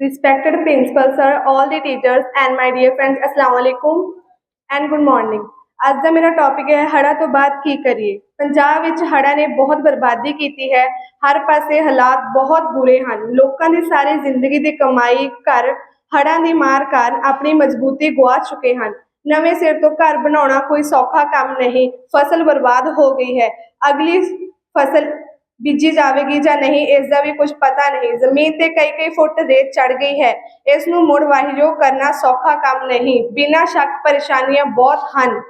Respected principal sir, all the teachers and my dear friends, Assalamu and good morning. ਅੱਜ ਦਾ ਮੇਰਾ topic ਹੈ ਹੜ੍ਹਾਂ ਤੋਂ ਬਾਅਦ ਕੀ ਕਰੀਏ? ਪੰਜਾਬ ਵਿੱਚ ਹੜ੍ਹਾਂ ਨੇ ਬਹੁਤ ਬਰਬਾਦੀ ਕੀਤੀ ਹੈ। ਹਰ ਪਾਸੇ ਹਾਲਾਤ ਬਹੁਤ ਬੁਰੇ ਹਨ। ਲੋਕਾਂ ਦੀ ਸਾਰੀ ਜ਼ਿੰਦਗੀ ਦੀ ਕਮਾਈ ਘਰ ਹੜ੍ਹਾਂ ਦੀ ਮਾਰ ਕਾਰਨ ਆਪਣੀ ਮਜ਼ਬੂਤੀ ਗੁਆ ਚੁੱਕੇ ਹਨ। ਨਵੇਂ ਸਿਰ ਤੋਂ ਘਰ ਬਣਾਉਣਾ ਕੋਈ ਸੌਖਾ ਕੰਮ ਨਹੀਂ। ਫਸਲ ਬਰਬਾਦ ਹੋ ਗਈ ਹੈ। ਅਗਲੀ ਫਸਲ ਬੀਜੀ ਜਾਵੇਗੀ ਜਾਂ ਨਹੀਂ, ਇਸ ਦਾ ਵੀ ਕੁਝ ਪਤਾ ਨਹੀਂ। ਜ਼ਮੀਨ ਤੇ ਕਈ ਕਈ ਫੁੱਟ ਰੇਤ ਚੜ ਗਈ ਹੈ। ਇਸ ਨੂੰ ਮੁੜ ਵਾਹੀਯੋਗ ਕਰਨਾ ਸੌਖਾ ਕੰਮ ਨਹੀਂ। ਬਿਨਾਂ ਸ਼ੱਕ ਪਰੇਸ਼ਾਨੀਆਂ ਬਹੁਤ ਹਨ।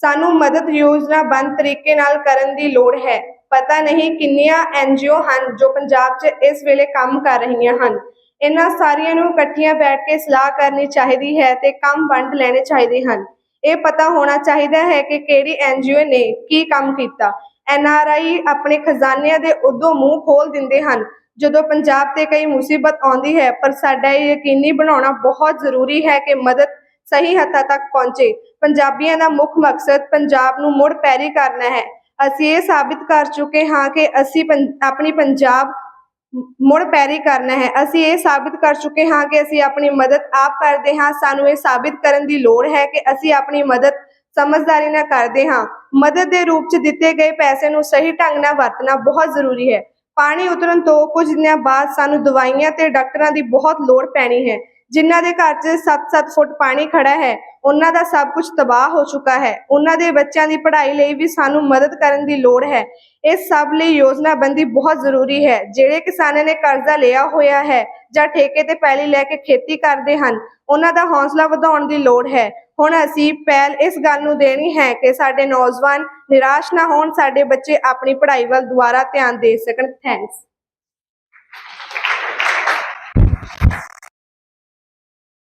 ਸਾਨੂੰ ਮਦਦ ਯੋਜਨਾ ਬੰਦ ਤਰੀਕੇ ਨਾਲ ਕਰਨ ਦੀ ਲੋੜ ਹੈ। ਪਤਾ ਨਹੀਂ ਕਿੰਨੀਆਂ ਐਨਜੀਓ ਹਨ ਜੋ ਪੰਜਾਬ 'ਚ ਇਸ ਵੇਲੇ ਕੰਮ ਕਰ ਰਹੀਆਂ ਹਨ। ਇਹਨਾਂ ਸਾਰੀਆਂ ਨੂੰ ਇਕੱਠੀਆਂ ਬੈਠ ਕੇ ਸਲਾਹ ਕਰਨੀ ਚਾਹੀਦੀ ਹੈ ਤੇ ਕੰਮ ਵੰਡ ਲੈਣੇ ਚਾਹੀਦੇ ਹਨ। ਇਹ ਪਤਾ ਹੋਣਾ ਚਾਹੀਦਾ ਹੈ ਕਿ ਕਿਹੜੀ ਐਨਜੀਓ ਨੇ ਕੀ ਕੰਮ ਕੀਤਾ। ਐਨ ਆਰ ਆਈ ਆਪਣੇ ਖਜ਼ਾਨਿਆਂ ਦੇ ਉਦੋਂ ਮੂੰਹ ਖੋਲ ਦਿੰਦੇ ਹਨ, ਜਦੋਂ ਪੰਜਾਬ ਤੇ ਕਈ ਮੁਸੀਬਤ ਆਉਂਦੀ ਹੈ, ਪਰ ਸਾਡਾ ਇਹ ਯਕੀਨੀ ਬਣਾਉਣਾ ਬਹੁਤ ਜ਼ਰੂਰੀ ਹੈ ਕਿ ਮਦਦ ਸਹੀ ਹੱਥਾਂ ਤੱਕ ਪਹੁੰਚੇ। ਪੰਜਾਬੀਆਂ ਦਾ ਮੁੱਖ ਮਕਸਦ ਪੰਜਾਬ ਨੂੰ ਮੁੜ ਪੈਰੀ ਕਰਨਾ ਹੈ। ਅਸੀਂ ਇਹ ਸਾਬਿਤ ਕਰ ਚੁੱਕੇ ਹਾਂ ਕਿ ਅਸੀਂ ਪੰ- ਆਪਣੀ ਪੰਜਾਬ ਮੁੜ ਪੈਰੀ ਕਰਨਾ ਹੈ। ਅਸੀਂ ਇਹ ਸਾਬਿਤ ਕਰ ਚੁੱਕੇ ਹਾਂ ਕਿ ਅਸੀਂ ਆਪਣੀ ਮਦਦ ਆਪ ਕਰਦੇ ਹਾਂ। ਸਾਨੂੰ ਇਹ ਸਾਬਿਤ ਕਰਨ ਦੀ ਲੋੜ ਹੈ ਕਿ ਅਸੀਂ ਆਪਣੀ ਮਦਦ ਸਮਝਦਾਰੀ ਨਾਲ ਕਰਦੇ ਹਾਂ। ਮਦਦ ਦੇ ਰੂਪ 'ਚ ਦਿੱਤੇ ਗਏ ਪੈਸੇ ਨੂੰ ਸਹੀ ਢੰਗ ਨਾਲ ਵਰਤਣਾ ਬਹੁਤ ਜ਼ਰੂਰੀ ਹੈ। ਪਾਣੀ ਉਤਰਨ ਤੋਂ ਕੁਝ ਦਿਨਾਂ ਬਾਅਦ ਸਾਨੂੰ ਦਵਾਈਆਂ ਤੇ ਡਾਕਟਰਾਂ ਦੀ ਬਹੁਤ ਲੋੜ ਪੈਣੀ ਹੈ, ਜਿਨ੍ਹਾਂ ਦੇ ਘਰ 'ਚ 7-7 ਫੁੱਟ ਪਾਣੀ ਖੜਾ ਹੈ। ਉਹਨਾਂ ਦਾ ਸਭ ਕੁਝ ਤਬਾਹ ਹੋ ਚੁੱਕਾ ਹੈ। ਉਹਨਾਂ ਦੇ ਬੱਚਿਆਂ ਦੀ ਪੜ੍ਹਾਈ ਲਈ ਵੀ ਸਾਨੂੰ ਮਦਦ ਕਰਨ ਦੀ ਲੋੜ ਹੈ। ਇਸ ਸਭ ਲਈ ਯੋਜਨਾਬੰਦੀ ਬਹੁਤ ਜ਼ਰੂਰੀ ਹੈ। ਜਿਹੜੇ ਕਿਸਾਨਾਂ ਨੇ ਕਰਜ਼ਾ ਲਿਆ ਹੋਇਆ ਹੈ ਜਾਂ ਠੇਕੇ ਤੇ ਪੈਲੀ ਲੈ ਕੇ ਖੇਤੀ ਕਰਦੇ ਹਨ, ਉਹਨਾਂ ਦਾ ਹੌਸਲਾ ਵਧਾਉਣ ਦੀ ਲੋੜ ਹੈ। ਹੁਣ ਅਸੀਂ ਪਹਿਲ ਇਸ ਗੱਲ ਨੂੰ ਦੇਣੀ ਹੈ ਕਿ ਸਾਡੇ ਨੌਜਵਾਨ ਨਿਰਾਸ਼ ਨਾ ਹੋਣ, ਸਾਡੇ ਬੱਚੇ ਆਪਣੀ ਪੜ੍ਹਾਈ ਵੱਲ ਦੁਬਾਰਾ ਧਿਆਨ ਦੇ ਸਕਣ। ਥੈਂਕਸ